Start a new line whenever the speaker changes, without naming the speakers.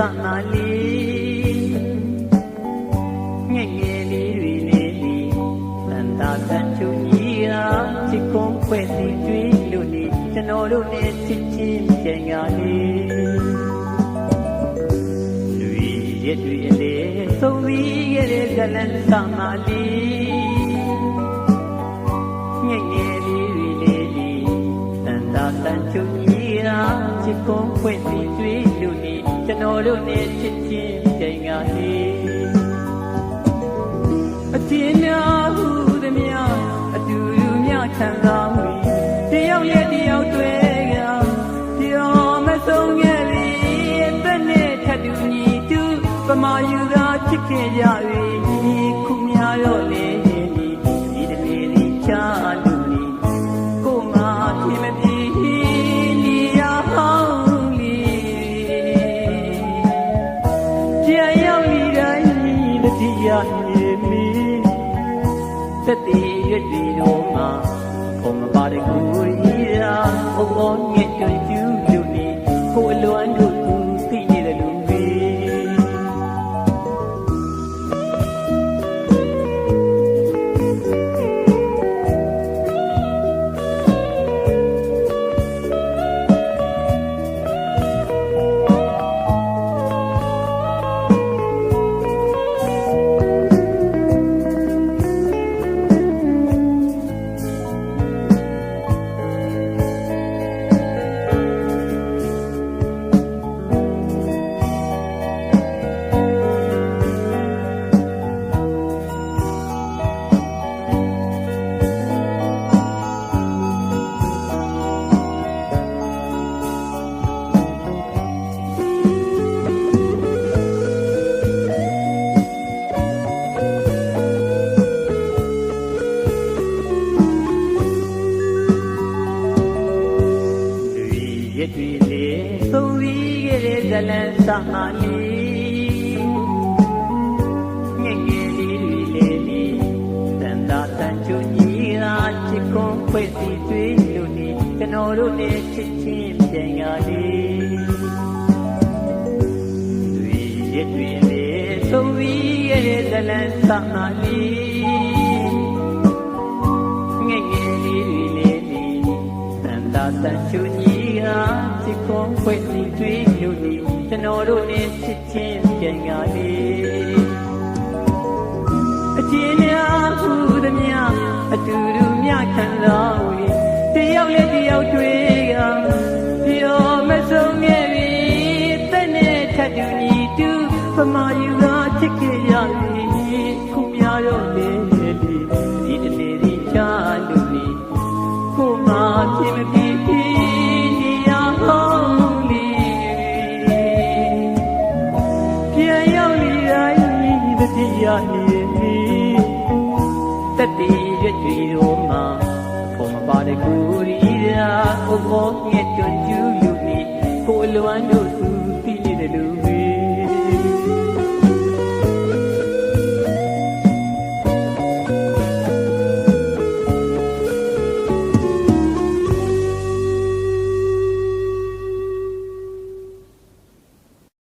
သနာလေးငယ်ငယ်လေးတွေနဲ့ဒီတန်တာတန်ချူကြီးရာချစ်ကုန်ဖွဲ့စီတွေးလို့နေကျွန်တော်တို့နဲ့ချစ်ချင်းပြန်ရလေလူရဲ့တွေအလေသုံးပြီးခဲ့တဲ့ဇလန်သနာလေးငယ်ငယ်လေးတွေနဲ့ဒီတန်တာတန်ချူကြီးရာချစ်ကုန်ဖွဲ့စီ တော်တို့နဲ့ချစ်ချင်းပြန်ရလေအတင်းများဟုသမျှအတူတူမြချမ်းသာမှုတယောက်ရဲ့တယောက်တွေကပြောမဆုံးခဲ့ပြီအသက်နဲ့ထပ်တူညီတူပမာယူသာချစ်ခင်ကြ တတိယမြေမီသက်တည်ရွတ်ဒီတော့မှာဘုံမပါတဲ့ကိုရီရာဘုံဘောငဲ့တွင်ကျူးလူနေကို ရက်တွေလေသုံးပြီးခဲ့တဲ့ဇလန်စာမလေးငယ်ငယ်လေးတွေလေလေးတန်တာတန်ချူကြီးရာချစ်ခွန်ဖွဲ့စည်းတွေ့လို့နေကျွန်တော်တို့နဲ့ချစ်ချင်းပြန်ရလေလူရက်တွေလေသုံးပြီးခဲ့တဲ့ဇလန်စာမလေး တန်တာတန်ချူကြီးဟာချစ်ခွန်ဖွဲ့စည်းတွေ့လို့ဒီကျွန်တော်တို့နဲ့ချစ်ချင်းပြန်ရလေအချင်းများဟုသမျှအတူတူမြခံတော်ဝေတယောက်နဲ့တယောက်တွေ့ကပြောမဆုံးခဲ့ပြီတဲ့နဲ့ထပ်တူညီတူပမာယူသာချစ်ခဲ့ရပြီခုများတော့လေ ဖြစ်မဖြစ်နေရဟောင်းလီပြန်ရောက်နေတိုင်းတတိယနေပြီတတိရွတ်တွေတော့မှာဘုံမပါတဲ့ကိုရီရာဥပ္ပောငှက်တွန်ကျူးလူနီကိုအလွမ်းတို့သူသိနေတယ်လူပဲ